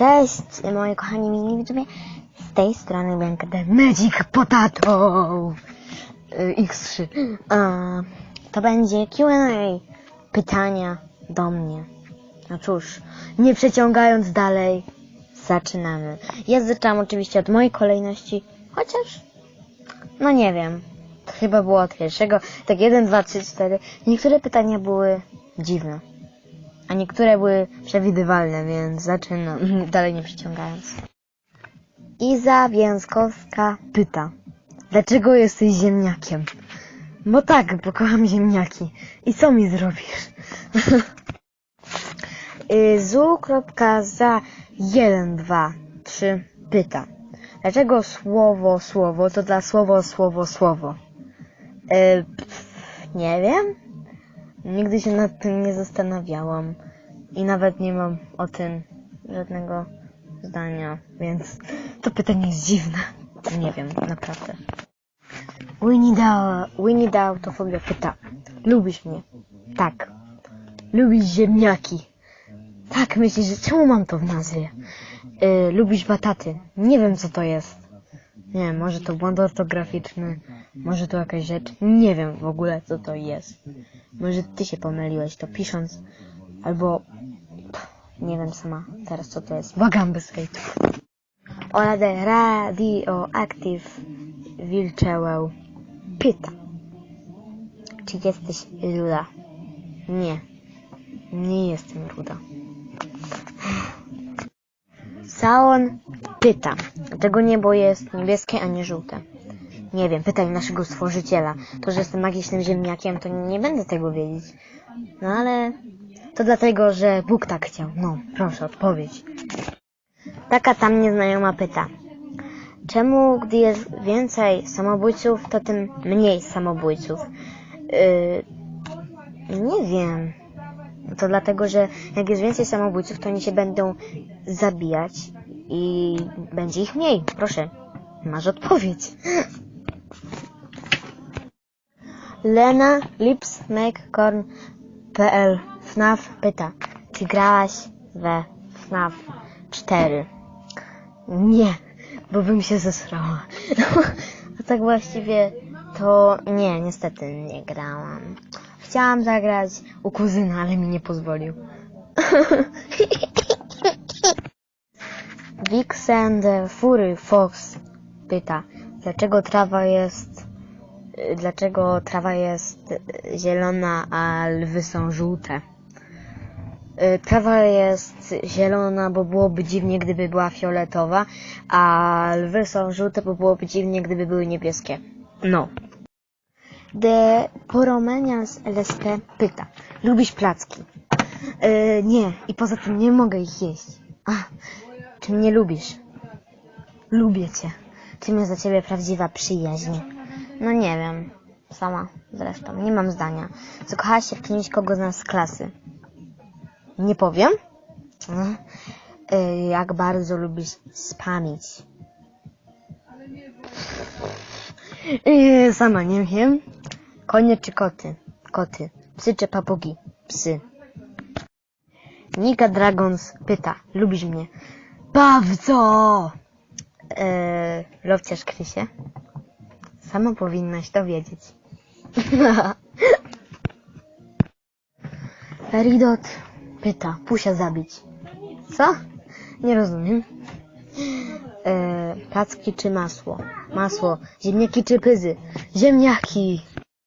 Cześć, moi kochani mini widzowie. Z tej strony Bianka The Magic Potato y, X3. A, to będzie Q&A. Pytania do mnie. No cóż, nie przeciągając dalej, zaczynamy. Ja zaczęłam oczywiście od mojej kolejności, chociaż, no nie wiem, chyba było od pierwszego. Tak 1, 2, 3, 4. Niektóre pytania były dziwne a niektóre były przewidywalne, więc zaczynam, dalej nie przyciągając. Iza Więckowska pyta, dlaczego jesteś ziemniakiem? Bo tak, bo kocham ziemniaki. I co mi zrobisz? Y, Zu.za 1, 2, 3 pyta, dlaczego słowo słowo to dla słowo słowo słowo? Y, pff, nie wiem. Nigdy się nad tym nie zastanawiałam i nawet nie mam o tym żadnego zdania, więc to pytanie jest dziwne. Nie wiem, naprawdę. Winnie the, Winnie the Autofobia pyta. Lubisz mnie? Tak. Lubisz ziemniaki? Tak, myślisz, że czemu mam to w nazwie? Y, lubisz bataty? Nie wiem, co to jest. Nie może to błąd ortograficzny, może to jakaś rzecz. Nie wiem w ogóle, co to jest. Może ty się pomyliłeś to pisząc, albo pff, nie wiem sama teraz, co to jest. Błagam bez hejtów. Ola de Radioactive Wilczełę pyta, czy jesteś ruda? Nie, nie jestem ruda. Saon pyta, dlaczego niebo jest niebieskie, a nie żółte? Nie wiem, pytaj naszego stworzyciela. To, że jestem magicznym ziemniakiem, to nie będę tego wiedzieć. No ale to dlatego, że Bóg tak chciał. No, proszę, odpowiedź. Taka tam nieznajoma pyta. Czemu, gdy jest więcej samobójców, to tym mniej samobójców? Yy, nie wiem. To dlatego, że jak jest więcej samobójców, to oni się będą zabijać i będzie ich mniej. Proszę, masz odpowiedź. Lena Lips Make Corn PL FNAF pyta, czy grałaś we FNAF 4? Nie, bo bym się zesrała. A tak właściwie to nie, niestety nie grałam. Chciałam zagrać u kuzyna, ale mi nie pozwolił. Vixen Fury Fox pyta, dlaczego trawa jest y, dlaczego trawa jest y, zielona, a lwy są żółte. Y, Trawa jest zielona, bo byłoby dziwnie, gdyby była fioletowa, a lwy są żółte, bo byłoby dziwnie, gdyby były niebieskie. No. The Poromenians LSP pyta, lubisz placki? Yy, nie, i poza tym nie mogę ich jeść. A, czy mnie lubisz? Lubię cię. Czym jest dla ciebie prawdziwa przyjaźń? No nie wiem. Sama zresztą. Nie mam zdania. Zakochałaś się w kimś, kogo znasz z klasy. Nie powiem. Y, Jak bardzo lubisz spamić. Y, Sama nie wiem. Konie czy koty? Koty. Psy czy papugi? Psy. Nika Dragons pyta. Lubisz mnie? Bardzo! Eee, Lowciarz Krysie? Sama powinnaś to wiedzieć. Ridot pyta. Pusia zabić. Co? Nie rozumiem. Eee, placki czy masło? Masło. Ziemniaki czy pyzy? Ziemniaki.